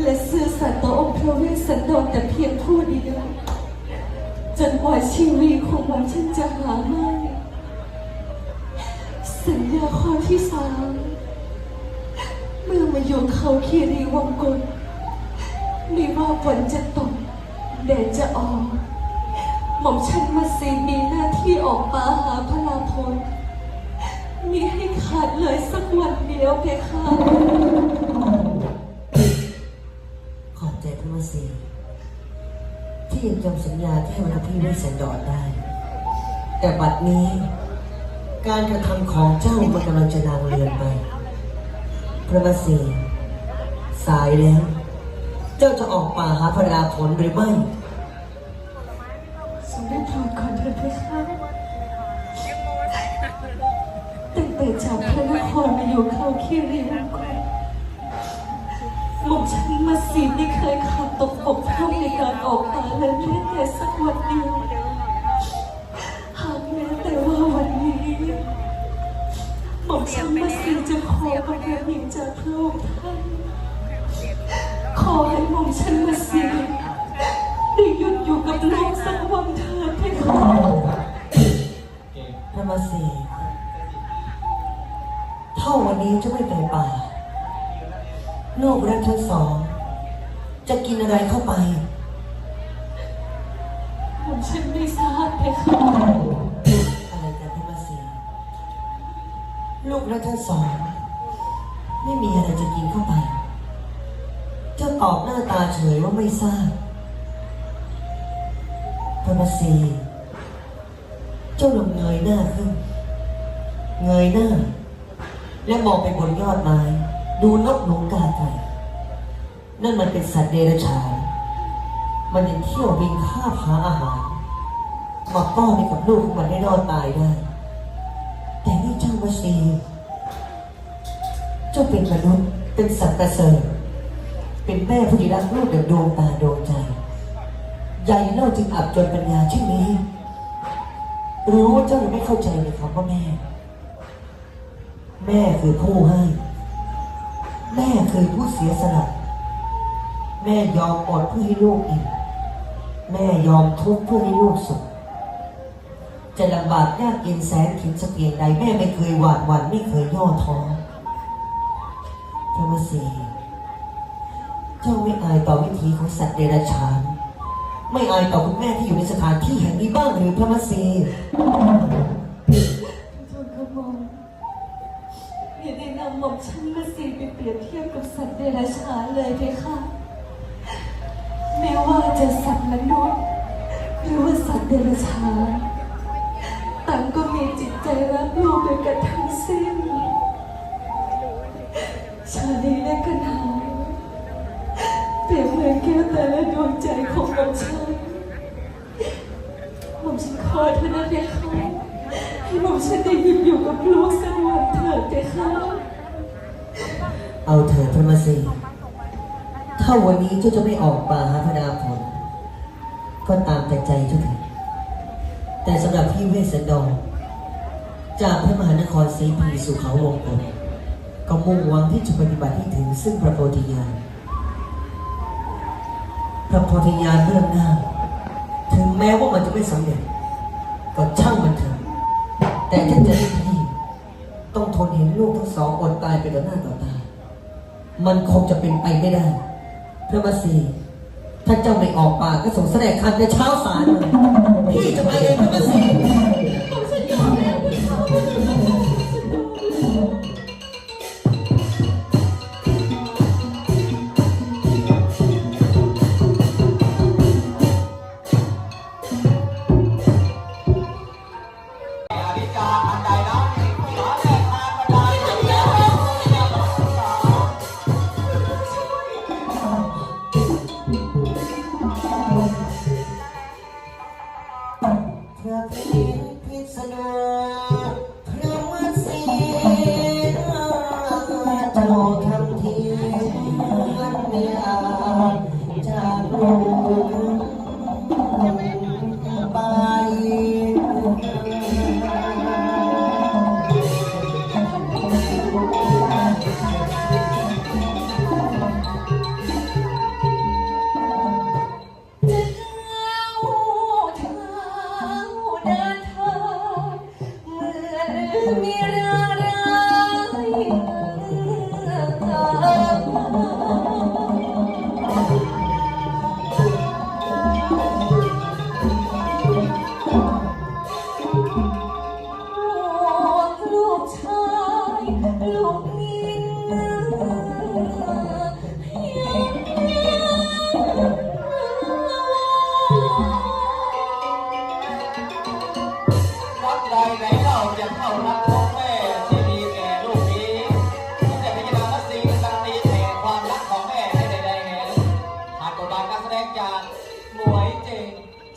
และซื่อสัตย์ต่อองค์พระเวสสันดรแต่เพียงผู้เดียวจนกว่าชีวิตของมันฉันจะหาไม่สัญญาข้อที่สามเมื่อมาอยู่เขาคีรีวงกฏไม่ว่าฝนจะตกแดดจะออกหม่อมฉันมาซีมีหน้าที่ออกมาหาพระลาพลมีให้ขาดเลยสักวันเดียวเพคะ สีที่ยังจำสัญญาที่ให้วันพี่ไว้สันดอนได้ แต่บัดนี้ การกระทำของเจ้ามันกำลังจะนางเรือนไป พระมาสีสายแล้ว เจ้าจะออกป่าหาพระราผลหรือไม่สมได้โปรดก่อนเถิดเพคะตั้งแต่จากพระนครมาอยู่เข้าคีรีวงก ฏหม่อมฉันมาสีไม่เคยขาดตกบกพร่องในการออกมาเลยแม้แต่สักวันเดียวหากแม้แต่ว่าวันนี้หม่อมฉันมาสีจะขอประทานหญิงจากพระองค์ท่านขอให้หม่อมฉันมาสีได้หยุดอยู่กับลูกสักวันเถิดเพคะพระมาสีเท่าวันนี้จะไม่ไปป่า ลูกรักทั้งสอง จะกินอะไรเข้าไปหม่อมฉันไม่ทราบเพคะอะไรกันพระมาสีลูกรักทั้งสอง ไม่มีอะไรจะกินเข้าไป เจ้าตอบหน้าตาเฉยว่าไม่ทราบพระมาสีเจ้าลงเงยหน้าขึ้น เงยหน้า และมองไปบนยอดไม้ ดูนกหนูกาไก่นั่นมันเป็นสัตว์เดรัจฉาน มันยังเที่ยวบินคาบหาอาหารมาป้อนให้กับลูกของมันได้รอดตายได้ แต่นี่เจ้ามาซีเจ้าเป็นมนุษย์เป็นสัตว์ประเสริฐเป็นแม่ผู้ที่รักลูกอย่างดวงตาดวงใจใหญ่เล่าจึงอับจนปัญญาเช่นนี้ รู้ว่าเจ้ายังไม่เข้าใจเลยครับว่าแม่ แม่คือผู้ให้ แม่เคือผู้เสียสละแม่ยอมอดเพื่อให้ลูกอิ่มแม่ยอมทุกข์เพื่อให้ลูกสุข จะลำบากยากเย็นแสนเข็นสักเพียงใดแม่ไม่เคยหวาดหวั่นไม่เคยย่อท้อพระมสีเจ้าไม่อายต่อวิถีของสัตว์เดรัจฉาน ไม่อายต่อคุณแม่ที่อยู่ในสถานที่แห่งนี้บ้างหรือพระมสี ฉันมาสีไปเปรียบเทียบกับสัตว์เดรัจฉานเลยเพคะไม่ว่าจะสัตว์มนุษย์หรือว่าสัตว์เดรัจฉานต่างก็มีจิตใจรักลูกด้วยกันทั้งสิ้นชาลีและกนาเปรียบเหมือนแก้วตาและดวงใจของหม่อมฉันหม่อมฉันขอเท่านั้นเพคะให้หม่อมฉันได้หยิบอยู่กับลูกสักวันเถิดเพคะ เอาเถิดพระมสีถ้าวันนี้เจ้าจะไม่ออกป่าหาพระดาผล ก็ตามแต่ใจเจ้าเถิดแต่สำหรับพี่เวสสันดรจากพระมหานครศรีพีสู่เขาวงกฏก็มุ่งหวังที่จะปฏิบัติให้ถึงซึ่งพระโพธิญาณพระโพธิญาณเรื่องหน้า ถึงแม้ว่ามันจะไม่สำเร็จ ก็ช่างมันเถอะแต่ถ้าจะให้พี่ต้องทนเห็นลูกทั้งสองอดตายไปต่อหน้าต่อตา มันคงจะเป็นไปไม่ได้ พระมาสีถ้าเจ้าไม่ออกปากก็สงแสดงคันในเช้าสายเลย มัน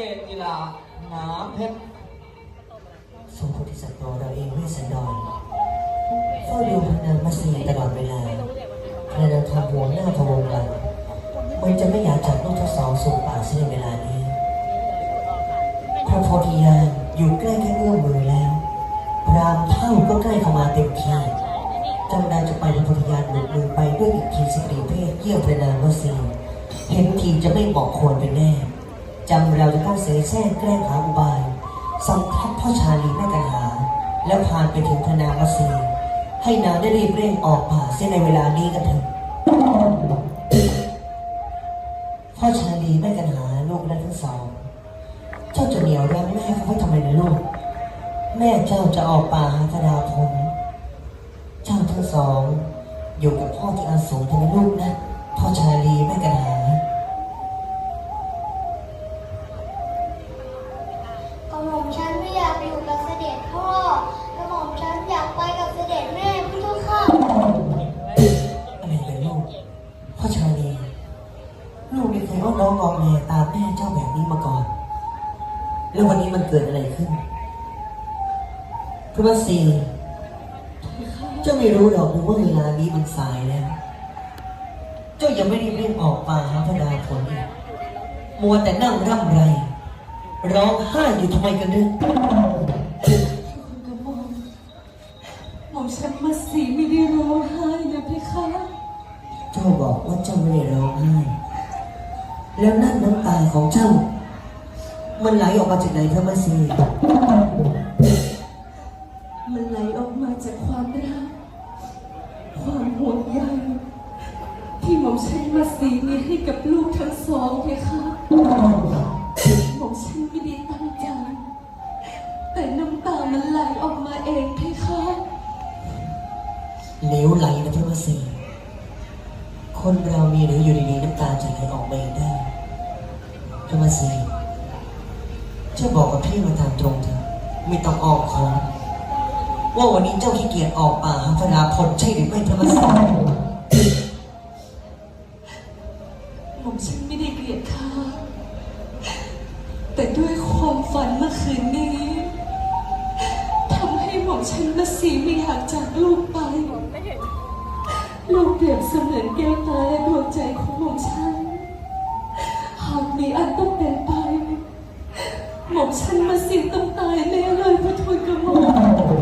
น้ำเพชรทรงโพธิสัตว์ตัวเราเองเวสสันดรเฝ้าดูพระนางมัสลีตลอดเวลาพระนางทำหัวหน้าพะวงหลังมันจะไม่อยากจับลูกทั้งสองสู่ป่าเสียในเวลานี้พระโพธิญาณอยู่ใกล้แค่เอื้อมมือแล้ว พรามเท่าก็ใกล้เข้ามาเต็มทีจำได้จะไปพระโพธิญาณหลุดมือไปด้วยอีกทีสตรีเพศเยี่ยมพระนางมัสลีเห็นทีจะไม่บอกควรเป็นแน่ จำเราจะต้องเสแสร้งแกล้งหาอุบายสัมทับพ่อชาลีแม่กันหา แล้วพานไปถึงพระนางมัสลีให้นางได้รีบเร่งออกป่าเสียในเวลานี้กันเถอะพ่อชาลีแม่กันหาลูกและทั้งสองเจ้าจะเหนียวรั้งแม่เขาไว้ทำไมนะลูก แม่เจ้าจะออกป่าหาธดาพลเจ้าทั้งสอง อยู่กับพ่อที่อาสมเถอะนะลูกนะพ่อชาลีแม่กันหา พระมัสซีเจ้าไม่รู้หรอกหรือว่าเวลานี้มันสายแล้ว เจ้ายังไม่ได้เรียกออกป่าหาพระดาผลอีกมัวแต่นั่งร่ำไร ร้องไห้อยู่ทำไมกันเนี่ยคุณกระหม่อมหม่อมฉันมาสีไม่ได้ร้องไห้นะพี่คะเจ้าบอกว่าเจ้าไม่ได้ร้องไห้ แล้วนั่นน้ำตาของเจ้า มันไหลออกมาจากไหนพระมัส หม่อมาสีนี้ให้กับลูกทั้งสองพี่คะหม่อมฉันไม่ได้ตั้งใจ แต่น้ำตามันไหลออกมาเองเพคะเหลวไหลนะพระมัสซีคนเรามีหรืออยู่ดีๆน้ำตาจะไหลออกมาเองได้พระมัสซีเจ้าบอกกับพี่มาตามตรงเถอะไม่ต้องออกคอมว่าวันนี้เจ้าขี้เกียจออกป่าหาพระดาผลใช่หรือไม่พระมัส คืนนี้ทำให้หม่อมฉันมาสีไม่อยากจากลูกไป ลูกเปรียบเสมือนแก้วตาและดวงใจของหม่อมฉัน หากมีอันต้องเป็นไป หม่อมฉันมาสีต้องตายแน่เลยพระทุนกระหม่อม